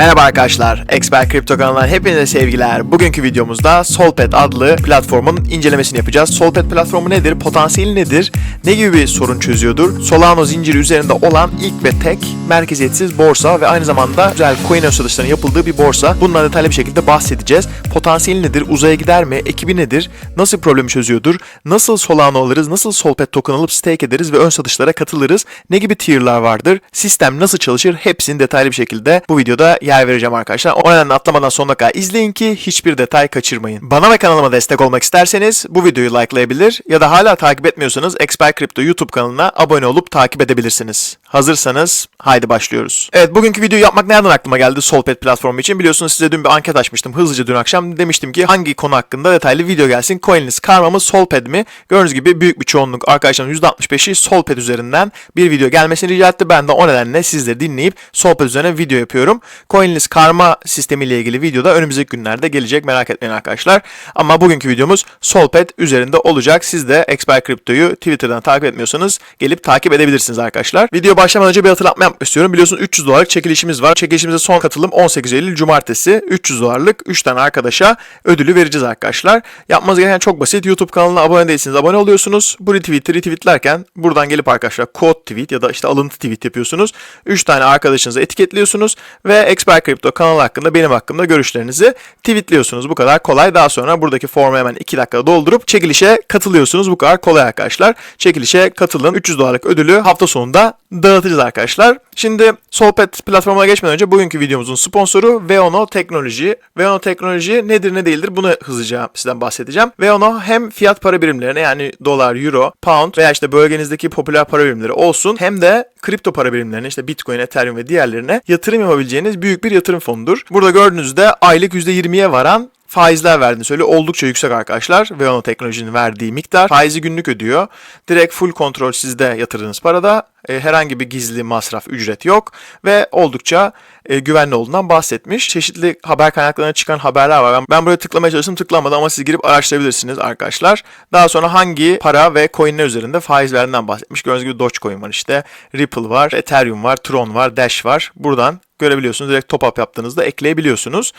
Merhaba arkadaşlar, Expert Kripto kanalından hepinize sevgiler. Bugünkü videomuzda Solpet adlı platformun incelemesini yapacağız. Solpet platformu nedir, potansiyeli nedir, ne gibi bir sorun çözüyordur? Solano zinciri üzerinde olan ilk ve tek merkeziyetsiz borsa ve aynı zamanda güzel coin satışlarının yapıldığı bir borsa. Bundan detaylı bir şekilde bahsedeceğiz. Potansiyeli nedir, uzaya gider mi, ekibi nedir, nasıl problemi çözüyordur, nasıl Solano alırız, nasıl Solpet token alıp stake ederiz ve ön satışlara katılırız, ne gibi tier'lar vardır, sistem nasıl çalışır hepsini detaylı bir şekilde bu videoda yer vereceğim arkadaşlar. O nedenle atlamadan sonuna kadar izleyin ki hiçbir detay kaçırmayın. Bana ve kanalıma destek olmak isterseniz bu videoyu likelayabilir ya da hala takip etmiyorsanız Expert Crypto YouTube kanalına abone olup takip edebilirsiniz. Hazırsanız haydi başlıyoruz. Evet bugünkü videoyu yapmak nereden aklıma geldi Solpet platformu için? Biliyorsunuz size dün bir anket açmıştım hızlıca dün akşam. Demiştim ki hangi konu hakkında detaylı video gelsin? Coinless Karma mı Solped mi? Gördüğünüz gibi büyük bir çoğunluk arkadaşların %65'i Solped üzerinden bir video gelmesini rica etti. Ben de o nedenle sizleri dinleyip Solped üzerine video yapıyorum. Coinless Karma sistemiyle ilgili video da önümüzdeki günlerde gelecek merak etmeyin arkadaşlar. Ama bugünkü videomuz Solped üzerinde olacak. Siz de Expert Crypto'yu Twitter'dan takip etmiyorsanız gelip takip edebilirsiniz arkadaşlar. Video başlamadan önce bir hatırlatma yapmak istiyorum. Biliyorsunuz 300 dolarlık çekilişimiz var. Çekilişimize son katılım 18 Eylül Cumartesi. 300 dolarlık 3 tane arkadaşa ödülü vereceğiz arkadaşlar. Yapmanız gereken çok basit. YouTube kanalına abone değilseniz abone oluyorsunuz. Bu retweet'i retweetlerken buradan gelip arkadaşlar quote tweet ya da işte alıntı tweet yapıyorsunuz. 3 tane arkadaşınızı etiketliyorsunuz ve Expert Crypto kanalı hakkında benim hakkımda görüşlerinizi tweetliyorsunuz. Bu kadar kolay. Daha sonra buradaki formu hemen 2 dakikada doldurup çekilişe katılıyorsunuz. Bu kadar kolay arkadaşlar. Çekilişe katılın. 300 dolarlık ödülü hafta sonunda dağıtacağız arkadaşlar. Şimdi Solpet platformuna geçmeden önce bugünkü videomuzun sponsoru Veono Teknoloji. Veono Teknoloji nedir ne değildir bunu hızlıca sizden bahsedeceğim. Veono hem fiyat para birimlerine yani dolar, euro, pound veya işte bölgenizdeki popüler para birimleri olsun hem de kripto para birimlerine işte Bitcoin, Ethereum ve diğerlerine yatırım yapabileceğiniz büyük bir yatırım fonudur. Burada gördüğünüzde aylık %20'ye varan faizler verdiğini söylüyor. Oldukça yüksek arkadaşlar. Veono Teknoloji'nin verdiği miktar. Faizi günlük ödüyor. Direkt full kontrol sizde yatırdığınız parada. E, herhangi bir gizli masraf, ücret yok. Ve oldukça e, güvenli olduğundan bahsetmiş. Çeşitli haber kaynaklarına çıkan haberler var. Ben, ben buraya tıklamaya çalıştım tıklamadı ama siz girip araştırabilirsiniz arkadaşlar. Daha sonra hangi para ve coinler üzerinde faiz verdiğinden bahsetmiş. Gördüğünüz gibi Dogecoin var işte. Ripple var, Ethereum var, Tron var, Dash var. Buradan görebiliyorsunuz. Direkt top up yaptığınızda ekleyebiliyorsunuz.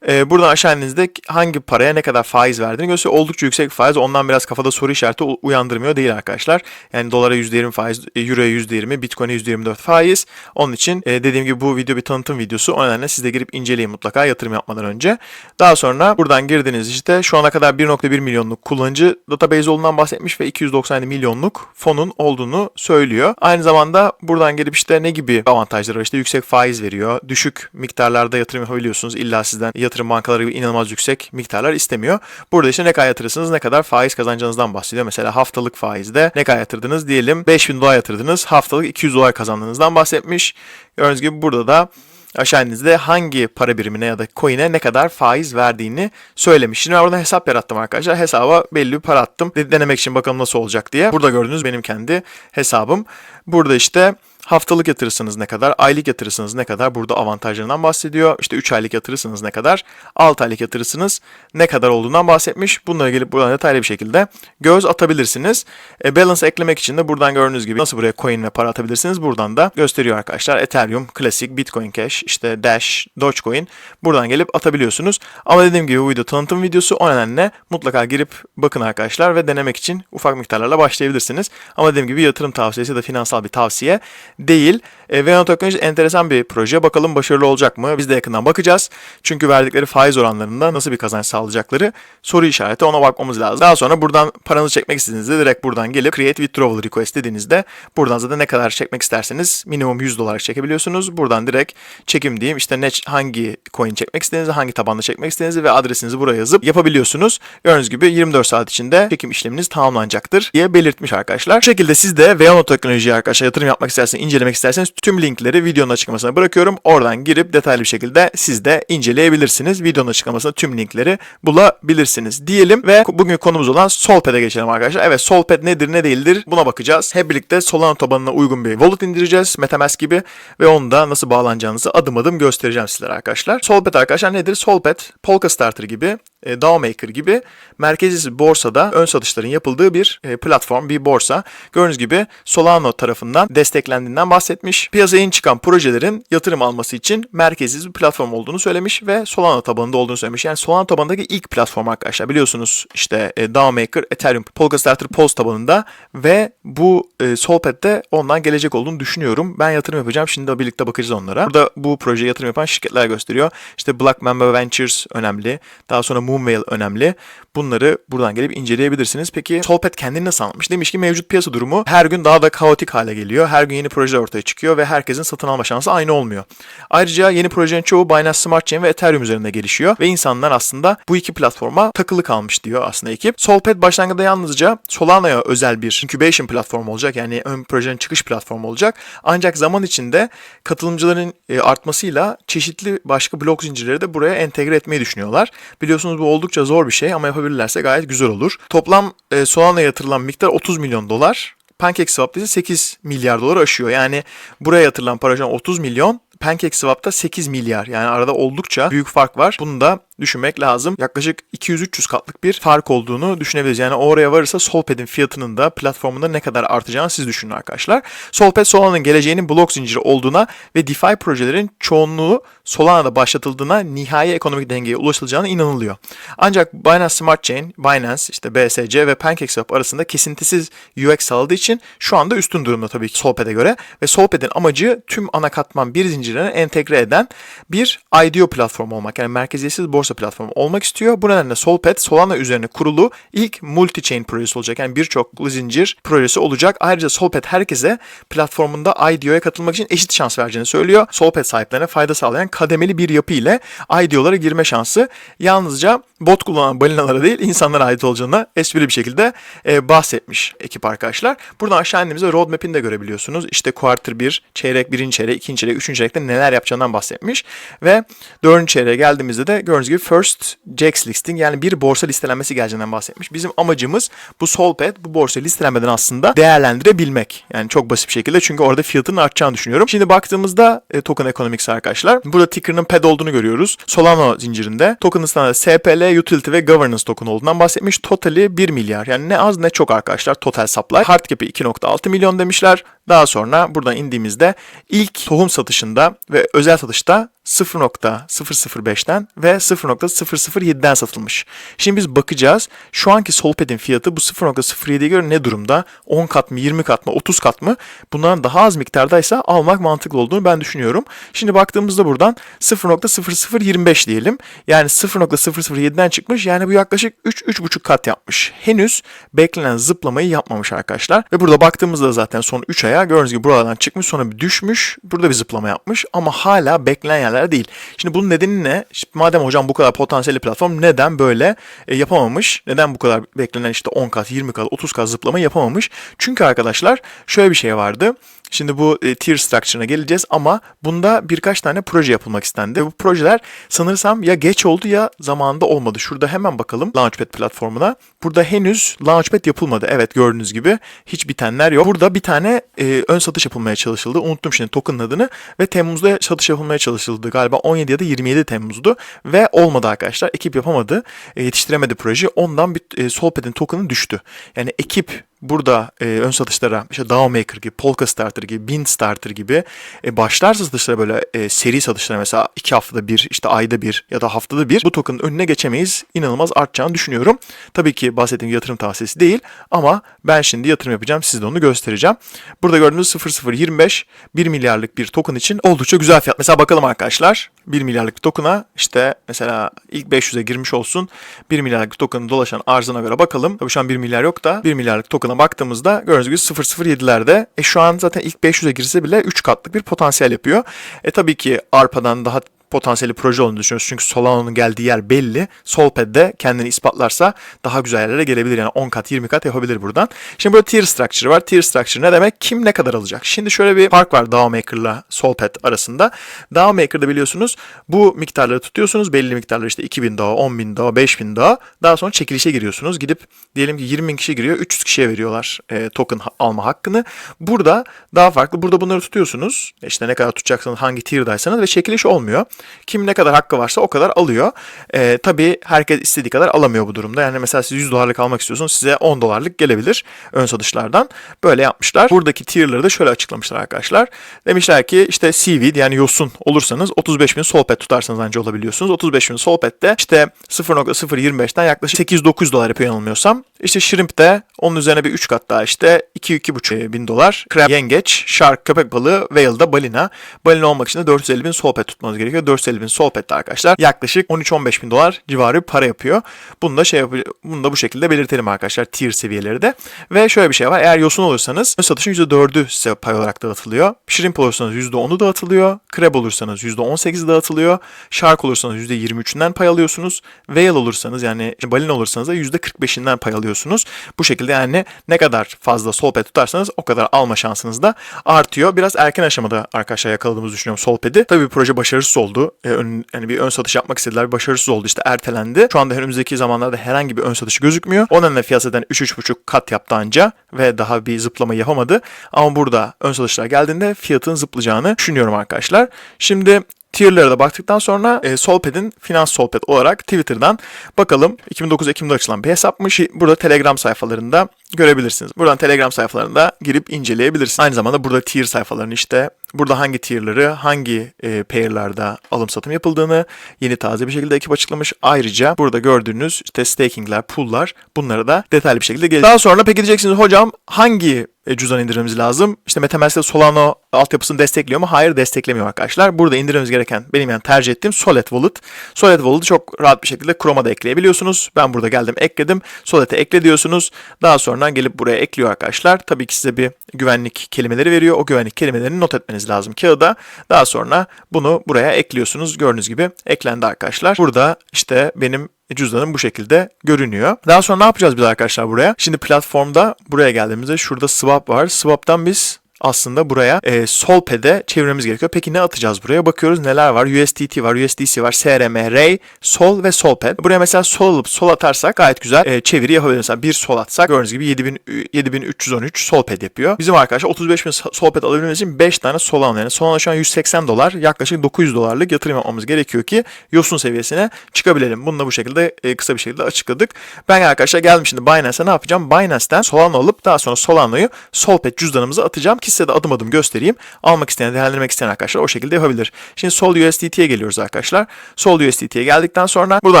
Ee, buradan aşağı indiğinizde hangi paraya ne kadar faiz verdiğini gösteriyor. Oldukça yüksek faiz. Ondan biraz kafada soru işareti uyandırmıyor değil arkadaşlar. Yani dolara %20 faiz, e, euroya %20, bitcoin'e %24 faiz. Onun için e, dediğim gibi bu video bir tanıtım videosu. O nedenle siz de girip inceleyin mutlaka yatırım yapmadan önce. Daha sonra buradan girdiğiniz işte şu ana kadar 1.1 milyonluk kullanıcı database olduğundan bahsetmiş ve 297 milyonluk fonun olduğunu söylüyor. Aynı zamanda buradan gelip işte ne gibi avantajları var? İşte yüksek faiz veriyor. Düşük miktarlarda yatırım yapabiliyorsunuz. İlla sizden yatırım bankaları gibi inanılmaz yüksek miktarlar istemiyor. Burada işte ne kadar yatırırsınız, ne kadar faiz kazanacağınızdan bahsediyor. Mesela haftalık faizde ne kadar yatırdınız diyelim 5000 dolar yatırdınız. Haftalık 200 dolar kazandığınızdan bahsetmiş. Gördüğünüz gibi burada da aşağı hangi para birimine ya da coin'e ne kadar faiz verdiğini söylemiş. Şimdi ben oradan hesap yarattım arkadaşlar. Hesaba belli bir para attım. De- Denemek için bakalım nasıl olacak diye. Burada gördüğünüz benim kendi hesabım. Burada işte Haftalık yatırırsınız ne kadar, aylık yatırırsınız ne kadar burada avantajlarından bahsediyor. İşte 3 aylık yatırırsınız ne kadar, 6 aylık yatırırsınız ne kadar olduğundan bahsetmiş. Bunlara gelip buradan detaylı bir şekilde göz atabilirsiniz. E, balance eklemek için de buradan gördüğünüz gibi nasıl buraya coin ve para atabilirsiniz buradan da gösteriyor arkadaşlar. Ethereum, Classic, Bitcoin Cash, işte Dash, Dogecoin buradan gelip atabiliyorsunuz. Ama dediğim gibi bu video tanıtım videosu o nedenle mutlaka girip bakın arkadaşlar ve denemek için ufak miktarlarla başlayabilirsiniz. Ama dediğim gibi yatırım tavsiyesi da finansal bir tavsiye değil. E, Venom Teknoloji enteresan bir proje. Bakalım başarılı olacak mı? Biz de yakından bakacağız. Çünkü verdikleri faiz oranlarında nasıl bir kazanç sağlayacakları soru işareti. Ona bakmamız lazım. Daha sonra buradan paranızı çekmek istediğinizde direkt buradan gelip Create Withdrawal Request dediğinizde buradan zaten ne kadar çekmek isterseniz minimum 100 dolar çekebiliyorsunuz. Buradan direkt çekim diyeyim işte ne hangi coin çekmek istediğinizi, hangi tabanda çekmek istediğinizi ve adresinizi buraya yazıp yapabiliyorsunuz. Gördüğünüz gibi 24 saat içinde çekim işleminiz tamamlanacaktır diye belirtmiş arkadaşlar. Bu şekilde siz de Veono Teknoloji'ye arkadaşlar yatırım yapmak isterseniz, incelemek isterseniz tüm linkleri videonun açıklamasına bırakıyorum. Oradan girip detaylı bir şekilde siz de inceleyebilirsiniz. Videonun açıklamasına tüm linkleri bulabilirsiniz diyelim ve bugün konumuz olan Solped'e geçelim arkadaşlar. Evet Solped nedir ne değildir buna bakacağız. Hep birlikte Solana tabanına uygun bir wallet indireceğiz. Metamask gibi ve onu da nasıl bağlanacağınızı adım adım göstereceğim sizlere arkadaşlar. Solped arkadaşlar nedir? Solped Polka Starter gibi e, DAOmaker gibi merkezsiz borsada ön satışların yapıldığı bir e, platform, bir borsa. Gördüğünüz gibi Solano tarafından desteklendiğinden bahsetmiş. Piyasaya yeni çıkan projelerin yatırım alması için merkezsiz bir platform olduğunu söylemiş ve Solano tabanında olduğunu söylemiş. Yani Solano tabanındaki ilk platform arkadaşlar. Biliyorsunuz işte e, DAOmaker, Ethereum, Polkastarter, Pulse tabanında ve bu e, Solpet'te ondan gelecek olduğunu düşünüyorum. Ben yatırım yapacağım. Şimdi de birlikte bakacağız onlara. Burada bu projeye yatırım yapan şirketler gösteriyor. İşte Black Mamba Ventures önemli. Daha sonra Moonwhale önemli. Bunları buradan gelip inceleyebilirsiniz. Peki Solpet kendini nasıl anlamış? Demiş ki mevcut piyasa durumu her gün daha da kaotik hale geliyor. Her gün yeni projeler ortaya çıkıyor ve herkesin satın alma şansı aynı olmuyor. Ayrıca yeni projelerin çoğu Binance Smart Chain ve Ethereum üzerinde gelişiyor ve insanlar aslında bu iki platforma takılı kalmış diyor aslında ekip. Solpet başlangıçta yalnızca Solano'ya özel bir incubation platformu olacak. Yani ön projenin çıkış platformu olacak. Ancak zaman içinde katılımcıların e, artmasıyla çeşitli başka blok zincirleri de buraya entegre etmeyi düşünüyorlar. Biliyorsunuz bu oldukça zor bir şey ama yapabilirlerse gayet güzel olur. Toplam e, Solano'ya yatırılan miktar 30 milyon dolar. PancakeSwap'ta ise 8 milyar dolar aşıyor. Yani buraya yatırılan para şu an 30 milyon. PancakeSwap'ta 8 milyar. Yani arada oldukça büyük fark var. Bunu da düşünmek lazım. Yaklaşık 200-300 katlık bir fark olduğunu düşünebiliriz. Yani oraya varırsa Solpet'in fiyatının da platformunda ne kadar artacağını siz düşünün arkadaşlar. Solpet Solana'nın geleceğinin blok zinciri olduğuna ve DeFi projelerin çoğunluğu Solana'da başlatıldığına nihai ekonomik dengeye ulaşılacağına inanılıyor. Ancak Binance Smart Chain, Binance, işte BSC ve PancakeSwap arasında kesintisiz UX sağladığı için şu anda üstün durumda tabii ki Solpet'e göre ve Solpet'in amacı tüm ana katman bir zincirine entegre eden bir IDO platformu olmak. Yani merkeziyetsiz borsa platformu olmak istiyor. Bu nedenle Solpet Solana üzerine kurulu ilk multi-chain projesi olacak. Yani birçok zincir projesi olacak. Ayrıca Solpet herkese platformunda IDO'ya katılmak için eşit şans vereceğini söylüyor. Solpet sahiplerine fayda sağlayan kademeli bir yapı ile IDO'lara girme şansı yalnızca bot kullanan balinalara değil insanlara ait olacağını esprili bir şekilde e, bahsetmiş ekip arkadaşlar. Buradan aşağı indiğimizde roadmap'ini de görebiliyorsunuz. İşte quarter 1, çeyrek, birinci çeyrek, ikinci çeyrek, üçüncü çeyrekte neler yapacağından bahsetmiş. Ve dördüncü çeyreğe geldiğimizde de gördüğünüz gibi first JAX listing yani bir borsa listelenmesi geleceğinden bahsetmiş. Bizim amacımız bu Solpet bu borsa listelenmeden aslında değerlendirebilmek. Yani çok basit bir şekilde çünkü orada fiyatının artacağını düşünüyorum. Şimdi baktığımızda e, token economics arkadaşlar. Burada ticker'ın ped olduğunu görüyoruz. Solano zincirinde. Token'ın standartı SPL, utility ve governance token olduğundan bahsetmiş. Totali 1 milyar. Yani ne az ne çok arkadaşlar total supply. Hard cap'i 2.6 milyon demişler. Daha sonra buradan indiğimizde ilk tohum satışında ve özel satışta 0.005'ten ve 0.007'den satılmış. Şimdi biz bakacağız. Şu anki Solpet'in fiyatı bu 0.07'ye göre ne durumda? 10 kat mı, 20 kat mı, 30 kat mı? Bunların daha az miktardaysa almak mantıklı olduğunu ben düşünüyorum. Şimdi baktığımızda buradan 0.0025 diyelim. Yani 0.007'den çıkmış. Yani bu yaklaşık 3-3.5 kat yapmış. Henüz beklenen zıplamayı yapmamış arkadaşlar. Ve burada baktığımızda zaten son 3 aya gördüğünüz gibi buralardan çıkmış sonra bir düşmüş. Burada bir zıplama yapmış ama hala beklenen yerler değil. Şimdi bunun nedeni ne? Şimdi madem hocam bu kadar potansiyelli platform neden böyle e, yapamamış? Neden bu kadar beklenen işte 10 kat, 20 kat, 30 kat zıplama yapamamış? Çünkü arkadaşlar şöyle bir şey vardı. Şimdi bu e, tier structure'ına geleceğiz ama bunda birkaç tane proje yapılmak istendi. Bu projeler sanırsam ya geç oldu ya zamanında olmadı. Şurada hemen bakalım Launchpad platformuna. Burada henüz Launchpad yapılmadı. Evet gördüğünüz gibi hiç bitenler yok. Burada bir tane e, ön satış yapılmaya çalışıldı. Unuttum şimdi token'ın adını ve Temmuz'da satış yapılmaya çalışıldı. Galiba 17 ya da 27 Temmuz'du ve olmadı arkadaşlar. Ekip yapamadı. E, yetiştiremedi projeyi. Ondan bir e, Solpad'in token'ı düştü. Yani ekip burada e, ön satışlara işte DAOmaker gibi, Polka Starter gibi, Bin Starter gibi e, başlarsa satışlara böyle e, seri satışlara mesela iki haftada bir, işte ayda bir ya da haftada bir bu token'ın önüne geçemeyiz. İnanılmaz artacağını düşünüyorum. Tabii ki bahsettiğim yatırım tavsiyesi değil ama ben şimdi yatırım yapacağım. Size de onu göstereceğim. Burada gördüğünüz 0025 1 milyarlık bir token için oldukça güzel fiyat. Mesela bakalım arkadaşlar 1 milyarlık bir token'a işte mesela ilk 500'e girmiş olsun 1 milyarlık bir token'ın dolaşan arzına göre bakalım. Tabii şu an 1 milyar yok da 1 milyarlık token'a baktığımızda gördüğünüz gibi 007'lerde. E şu an zaten ilk 500'e girse bile 3 katlık bir potansiyel yapıyor. E tabii ki ARPA'dan daha potansiyeli proje olduğunu düşünüyoruz. Çünkü Solano'nun geldiği yer belli. Solpad'de kendini ispatlarsa daha güzel yerlere gelebilir. Yani 10 kat 20 kat yapabilir buradan. Şimdi burada tier structure var. Tier structure ne demek? Kim ne kadar alacak? Şimdi şöyle bir fark var DAOmaker'la Solpad arasında. DAOmaker'da biliyorsunuz bu miktarları tutuyorsunuz. Belli miktarlar işte 2000 DAO, 10.000 DAO, 5000 DAO. Daha sonra çekilişe giriyorsunuz. Gidip diyelim ki 20 bin kişi giriyor. 300 kişiye veriyorlar e, token alma hakkını. Burada daha farklı. Burada bunları tutuyorsunuz. İşte ne kadar tutacaksınız, hangi tierdaysanız ve çekiliş olmuyor. Kim ne kadar hakkı varsa o kadar alıyor. Ee, tabii herkes istediği kadar alamıyor bu durumda. Yani mesela siz 100 dolarlık almak istiyorsunuz size 10 dolarlık gelebilir ön satışlardan. Böyle yapmışlar. Buradaki tier'ları da şöyle açıklamışlar arkadaşlar. Demişler ki işte seaweed yani yosun olursanız 35 bin solpet tutarsanız anca olabiliyorsunuz. 35 bin solpette işte 0.025'ten yaklaşık 8-9 dolar yapıyor yanılmıyorsam. İşte shrimp de onun üzerine bir 3 kat daha işte 2-2,5 bin dolar. Crab, yengeç, shark, köpek balığı, whale da balina. Balina olmak için de 450 bin solpet tutmanız gerekiyor. 450 bin solpet de arkadaşlar yaklaşık 13-15 bin dolar civarı para yapıyor. Bunu da şey bunu da bu şekilde belirtelim arkadaşlar tier seviyeleri de. Ve şöyle bir şey var. Eğer yosun olursanız satışın %4'ü size pay olarak dağıtılıyor. Shrimp olursanız %10'u dağıtılıyor. Crab olursanız %18'i dağıtılıyor. Shark olursanız %23'ünden pay alıyorsunuz. Whale olursanız yani balina olursanız da %45'inden pay alıyorsunuz. Bu şekilde yani ne kadar fazla solpet tutarsanız o kadar alma şansınız da artıyor. Biraz erken aşamada arkadaşlar yakaladığımızı düşünüyorum solpedi. Tabii proje başarısız oldu. Ee, ön, yani bir ön satış yapmak istediler. Başarısız oldu işte ertelendi. Şu anda önümüzdeki zamanlarda herhangi bir ön satışı gözükmüyor. O nedenle fiyat zaten 3-3,5 kat yaptı anca ve daha bir zıplama yapamadı. Ama burada ön satışlar geldiğinde fiyatın zıplayacağını düşünüyorum arkadaşlar. Şimdi tier'lara da baktıktan sonra e, Solped'in Finans Solped olarak Twitter'dan bakalım 2009 Ekim'de açılan bir hesapmış. Burada Telegram sayfalarında görebilirsiniz. Buradan Telegram sayfalarında girip inceleyebilirsiniz. Aynı zamanda burada tier sayfalarını işte burada hangi tier'ları hangi e, pair'larda alım satım yapıldığını yeni taze bir şekilde ekip açıklamış. Ayrıca burada gördüğünüz işte staking'ler, pool'lar bunları da detaylı bir şekilde gelecek. Daha sonra peki diyeceksiniz hocam hangi cüzdan indirmemiz lazım? İşte MetaMask'te Solano altyapısını destekliyor mu? Hayır desteklemiyor arkadaşlar. Burada indirmemiz gereken benim yani tercih ettiğim Solid Wallet. Solid Wallet'ı çok rahat bir şekilde Chrome'a da ekleyebiliyorsunuz. Ben burada geldim ekledim. Solid'e ekle diyorsunuz. Daha sonra gelip buraya ekliyor arkadaşlar. Tabii ki size bir güvenlik kelimeleri veriyor. O güvenlik kelimelerini not etmeniz lazım kağıda. Daha sonra bunu buraya ekliyorsunuz. Gördüğünüz gibi eklendi arkadaşlar. Burada işte benim cüzdanım bu şekilde görünüyor. Daha sonra ne yapacağız biz arkadaşlar buraya? Şimdi platformda buraya geldiğimizde şurada swap var. Swap'tan biz aslında buraya e, Solped'e çevirmemiz gerekiyor. Peki ne atacağız buraya? Bakıyoruz neler var? USDT var, USDC var, SRM, Ray, Sol ve Solped. Buraya mesela Sol alıp Sol atarsak gayet güzel e, çeviri yapabiliriz. Mesela bir Sol atsak gördüğünüz gibi 7000, 7313 Solped yapıyor. Bizim arkadaşlar 35 bin Solped alabilmemiz için 5 tane Solana yani Solana şu an 180 dolar yaklaşık 900 dolarlık yatırım yapmamız gerekiyor ki Yosun seviyesine çıkabilelim. Bunu da bu şekilde e, kısa bir şekilde açıkladık. Ben arkadaşlar geldim şimdi Binance'e ne yapacağım? Binance'ten Solana alıp daha sonra Solana'yı Solped cüzdanımıza atacağım ki size de adım adım göstereyim. Almak isteyen, değerlendirmek isteyen arkadaşlar o şekilde yapabilir. Şimdi Sol USDT'ye geliyoruz arkadaşlar. Sol USDT'ye geldikten sonra burada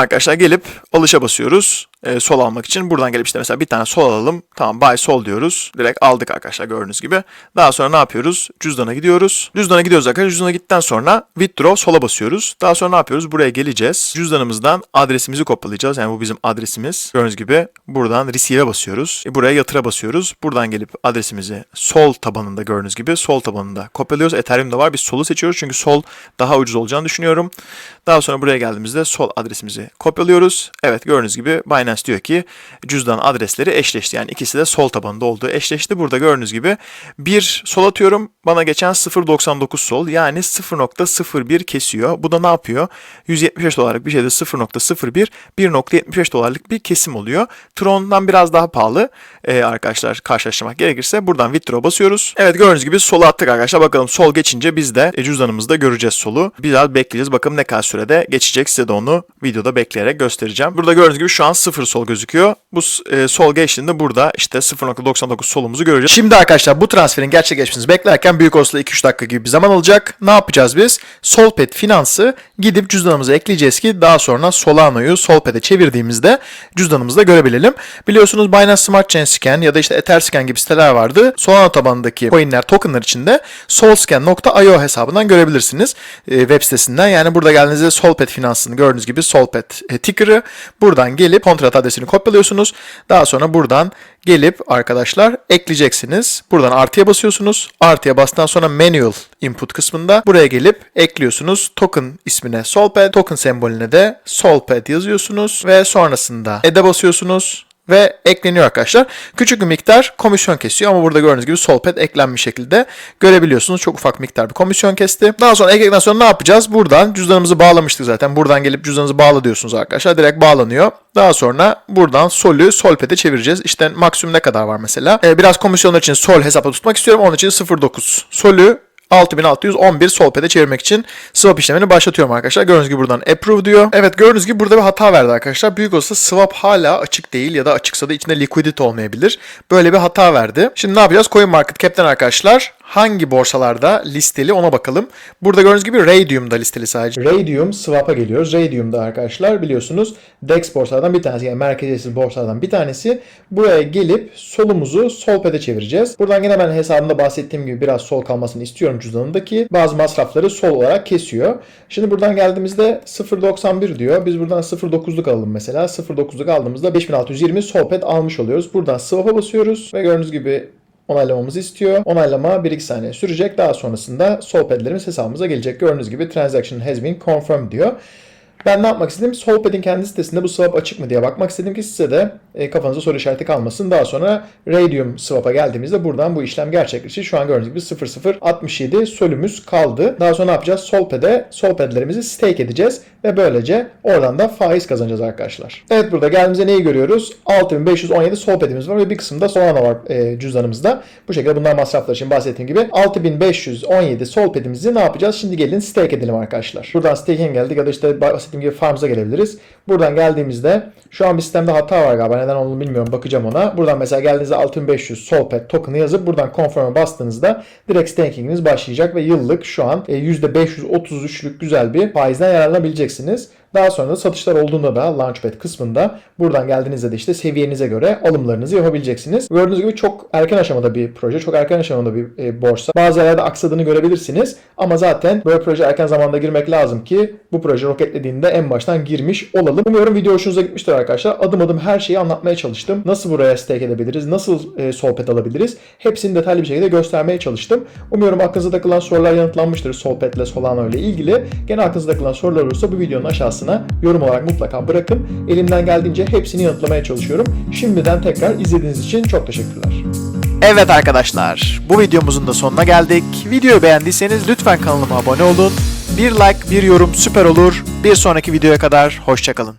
arkadaşlar gelip alışa basıyoruz e, sol almak için. Buradan gelip işte mesela bir tane sol alalım. Tamam buy sol diyoruz. Direkt aldık arkadaşlar gördüğünüz gibi. Daha sonra ne yapıyoruz? Cüzdana gidiyoruz. Cüzdana gidiyoruz arkadaşlar. Cüzdana gittikten sonra withdraw sola basıyoruz. Daha sonra ne yapıyoruz? Buraya geleceğiz. Cüzdanımızdan adresimizi kopyalayacağız. Yani bu bizim adresimiz. Gördüğünüz gibi buradan receive'e basıyoruz. E, buraya yatıra basıyoruz. Buradan gelip adresimizi sol tabanında gördüğünüz gibi sol tabanında kopyalıyoruz. Ethereum'da var. Biz solu seçiyoruz. Çünkü sol daha ucuz olacağını düşünüyorum. Daha sonra buraya geldiğimizde sol adresimizi kopyalıyoruz. Evet gördüğünüz gibi Binance diyor ki cüzdan adresleri eşleşti. Yani ikisi de sol tabanında olduğu eşleşti. Burada gördüğünüz gibi bir sol atıyorum. Bana geçen 0.99 sol yani 0.01 kesiyor. Bu da ne yapıyor? 175 dolarlık bir şeyde 0.01 1.75 dolarlık bir kesim oluyor. Tron'dan biraz daha pahalı ee, arkadaşlar karşılaştırmak gerekirse buradan withdraw basıyoruz. Evet gördüğünüz gibi sola attık arkadaşlar. Bakalım sol geçince biz de cüzdanımızda göreceğiz solu. Biraz bekleyeceğiz. Bakalım ne kadar sürede geçecek. Size de onu videoda bekleyerek göstereceğim. Burada gördüğünüz gibi şu an 0 sol gözüküyor. Bu e, sol geçtiğinde burada işte 0.99 solumuzu göreceğiz. Şimdi arkadaşlar bu transferin gerçekleşmesini beklerken büyük olasılıkla 2-3 dakika gibi bir zaman alacak. Ne yapacağız biz? Solpet Finans'ı gidip cüzdanımıza ekleyeceğiz ki daha sonra Solano'yu Solpet'e çevirdiğimizde cüzdanımızda görebilelim. Biliyorsunuz Binance Smart Chain Scan ya da işte Etherscan gibi siteler vardı. Solano tabanındaki coinler, tokenlar içinde solscan.io hesabından görebilirsiniz. E, web sitesinden. Yani burada geldiğinizde Solpet Finans'ını gördüğünüz gibi Solpet e, ticker'ı buradan gelip kontrat adresini kopyalıyorsunuz. Daha sonra buradan gelip arkadaşlar ekleyeceksiniz. Buradan artıya basıyorsunuz. Artıya bastıktan sonra manual input kısmında buraya gelip ekliyorsunuz. Token ismine Solped, token sembolüne de Solped yazıyorsunuz ve sonrasında add'e basıyorsunuz ve ekleniyor arkadaşlar. Küçük bir miktar komisyon kesiyor ama burada gördüğünüz gibi Solped eklenmiş şekilde görebiliyorsunuz. Çok ufak miktar bir komisyon kesti. Daha sonra ekledikten sonra ne yapacağız? Buradan cüzdanımızı bağlamıştık zaten. Buradan gelip cüzdanınızı bağla diyorsunuz arkadaşlar. Direkt bağlanıyor. Daha sonra buradan Sol'ü Solped'e çevireceğiz. İşte maksimum ne kadar var mesela? Ee, biraz komisyonlar için Sol hesapta tutmak istiyorum. Onun için 0.9 Sol'ü 6611 Solpad'e çevirmek için swap işlemini başlatıyorum arkadaşlar. Gördüğünüz gibi buradan approve diyor. Evet gördüğünüz gibi burada bir hata verdi arkadaşlar. Büyük olsa swap hala açık değil ya da açıksa da içinde liquidity olmayabilir. Böyle bir hata verdi. Şimdi ne yapacağız? CoinMarketCap'ten arkadaşlar hangi borsalarda listeli ona bakalım. Burada gördüğünüz gibi Radium'da listeli sadece. Radium swap'a geliyoruz. Radium'da arkadaşlar biliyorsunuz DEX borsalardan bir tanesi yani merkeziyetsiz borsalardan bir tanesi. Buraya gelip solumuzu Solpad'e çevireceğiz. Buradan yine ben hesabımda bahsettiğim gibi biraz sol kalmasını istiyorum cüzdanındaki. Bazı masrafları sol olarak kesiyor. Şimdi buradan geldiğimizde 0.91 diyor. Biz buradan 0.9'luk alalım mesela. 0.9'luk aldığımızda 5620 Solpad almış oluyoruz. Buradan swap'a basıyoruz ve gördüğünüz gibi onaylamamızı istiyor. Onaylama 1-2 saniye sürecek. Daha sonrasında Solpad'lerimiz hesabımıza gelecek. Gördüğünüz gibi transaction has been confirmed diyor. Ben ne yapmak istedim? Solpad'in kendi sitesinde bu swap açık mı diye bakmak istedim ki size de e, kafanızda soru işareti kalmasın. Daha sonra Radium swap'a geldiğimizde buradan bu işlem gerçekleşir. Şu an gördüğünüz gibi 0067 solümüz kaldı. Daha sonra ne yapacağız? Solpad'e Solpad'lerimizi stake edeceğiz ve böylece oradan da faiz kazanacağız arkadaşlar. Evet burada geldiğimizde neyi görüyoruz? 6517 Solpad'imiz var ve bir kısımda Solana var e, cüzdanımızda. Bu şekilde bunlar masraflar için bahsettiğim gibi 6517 Solpad'imizi ne yapacağız? Şimdi gelin stake edelim arkadaşlar. Buradan staking geldik ya da işte bahsettiğim gibi farms'a gelebiliriz. Buradan geldiğimizde şu an bir sistemde hata var galiba. Neden olduğunu bilmiyorum. Bakacağım ona. Buradan mesela geldiğinizde 6500 Solpad token'ı yazıp buradan confirm'e bastığınızda direkt staking'iniz başlayacak ve yıllık şu an e, %533'lük güzel bir faizden yararlanabileceksiniz. Daha sonra da satışlar olduğunda da Launchpad kısmında buradan geldiğinizde de işte seviyenize göre alımlarınızı yapabileceksiniz. Gördüğünüz gibi çok erken aşamada bir proje, çok erken aşamada bir e, borsa. Bazı yerlerde aksadığını görebilirsiniz ama zaten böyle proje erken zamanda girmek lazım ki bu proje roketlediğinde en baştan girmiş olalım. Umuyorum video hoşunuza gitmiştir arkadaşlar. Adım adım her şeyi anlatmaya çalıştım. Nasıl buraya stake edebiliriz, nasıl e, sohbet alabiliriz hepsini detaylı bir şekilde göstermeye çalıştım. Umuyorum aklınıza takılan sorular yanıtlanmıştır Solpet ile Solana ile ilgili. Gene aklınıza takılan sorular olursa bu videonun aşağısına yorum olarak mutlaka bırakın. Elimden geldiğince hepsini yanıtlamaya çalışıyorum. Şimdiden tekrar izlediğiniz için çok teşekkürler. Evet arkadaşlar, bu videomuzun da sonuna geldik. Videoyu beğendiyseniz lütfen kanalıma abone olun. Bir like, bir yorum süper olur. Bir sonraki videoya kadar hoşçakalın.